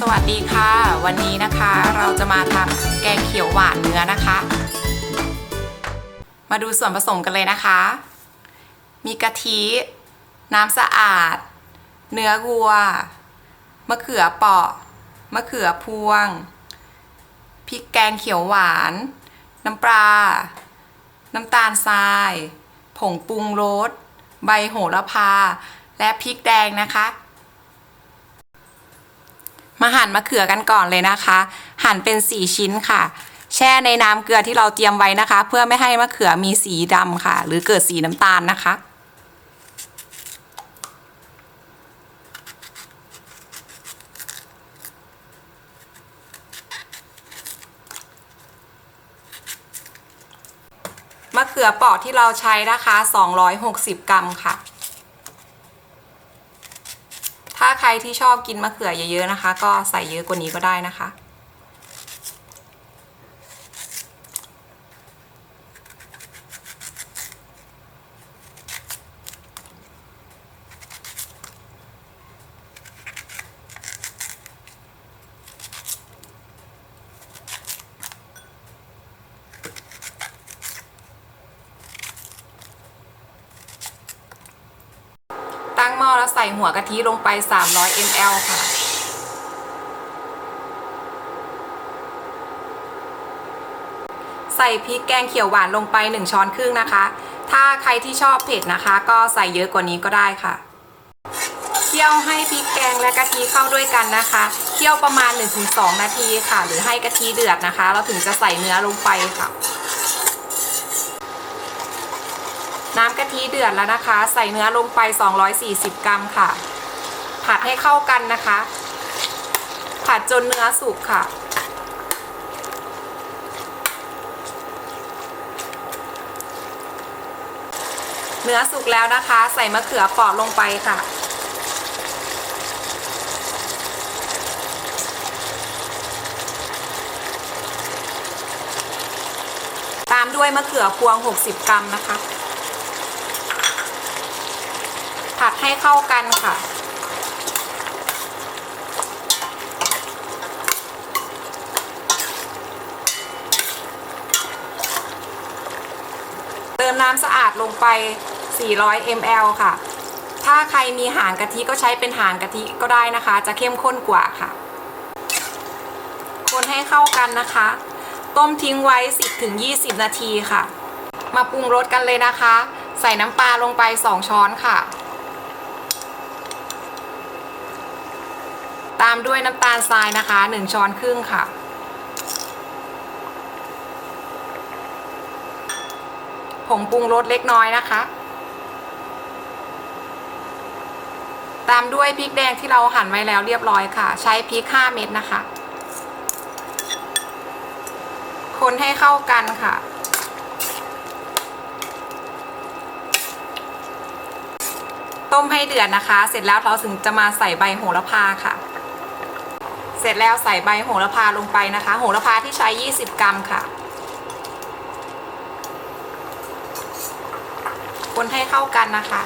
สวัสดีค่ะ วันนี้นะคะเราจะมาทำแกงเขียวหวานเนื้อนะคะ มาดูส่วนผสมกันเลยนะคะ มีกะทิ น้ำสะอาด เนื้อวัว มะเขือเปราะ มะเขือพวง พริกแกงเขียวหวาน น้ำปลา น้ำตาลทราย ผงปรุงรส ใบโหระพา และพริกแดงนะคะ มาหั่นมะเขือกันก่อนเลยนะคะ หั่นเป็น 4 ชิ้นค่ะ แช่ในน้ำเกลือที่เราเตรียมไว้นะคะ เพื่อไม่ให้มะเขือมีสีดำค่ะ หรือเกิดสีน้ำตาลนะคะมะเขือเปราะที่เราใช้นะคะ 260 กรัมค่ะ ถ้าใครที่ชอบกินมะเขือเยอะๆนะคะ ก็ใส่เยอะกว่านี้ก็ได้นะคะ ตั้งหม้อแล้ว ใส่หัวกะทิลงไป 300 ml ค่ะ ใส่พริกแกงเขียวหวานลงไป 1 ช้อนครึ่งนะคะ ถ้าใครที่ชอบเผ็ดนะคะ ก็ใส่เยอะกว่านี้ก็ได้ค่ะ เคี่ยวให้พริกแกงและกะทิเข้าด้วยกันนะคะ เคี่ยวประมาณ 1-2 นาทีค่ะ หรือให้กะทิเดือดนะคะ เราถึงจะใส่เนื้อลงไปค่ะ น้ำกะทิเดือดแล้วนะคะ ใส่เนื้อลงไป 240 กรัมค่ะ ผัดให้เข้ากันนะคะ ผัดจนเนื้อสุกค่ะ เนื้อสุกแล้วนะคะ ใส่มะเขือเปราะลงไปค่ะตามด้วยมะเขือพวง 60 กรัมนะคะ ผัดให้เข้ากันค่ะ เติมน้ำสะอาดลงไป 400 ml ค่ะ ถ้าใครมีหางกะทิก็ใช้เป็นหางกะทิก็ได้นะคะ จะเข้มข้นกว่าค่ะ คนให้เข้ากันนะคะ ต้มทิ้งไว้ 10-20 นาทีค่ะ มาปรุงรสกันเลยนะคะใส่น้ำปลาลงไป 2 ช้อนค่ะามด้วยน้ำตาลทรายนะคะ1ช้อนครึ่งค่ะ ผงปรุงรสเล็กน้อยนะคะ ตามด้วยพริกแดงที่เราหั่นไว้แล้วเรียบร้อยค่ะ ใช้พริก 5 เม็ดนะคะ คนให้เข้ากันค่ะต้มให้เดือดนะคะ เสร็จแล้วเราถึงจะมาใส่ใบโหระพาค่ะ เสร็จแล้วใส่ใบโหระพาลงไปนะคะ โหระพาที่ใช้ 20 กรัมค่ะ คนให้เข้ากันนะคะ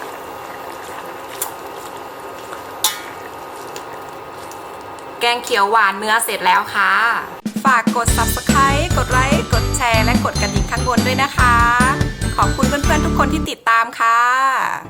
แกงเขียวหวานเนื้อเสร็จแล้วค่ะ ฝากกด subscribe กดไลค์ กดแชร์ และกดกระดิ่งข้างบนด้วยนะคะ ขอบคุณเพื่อนๆทุกคนที่ติดตามค่ะ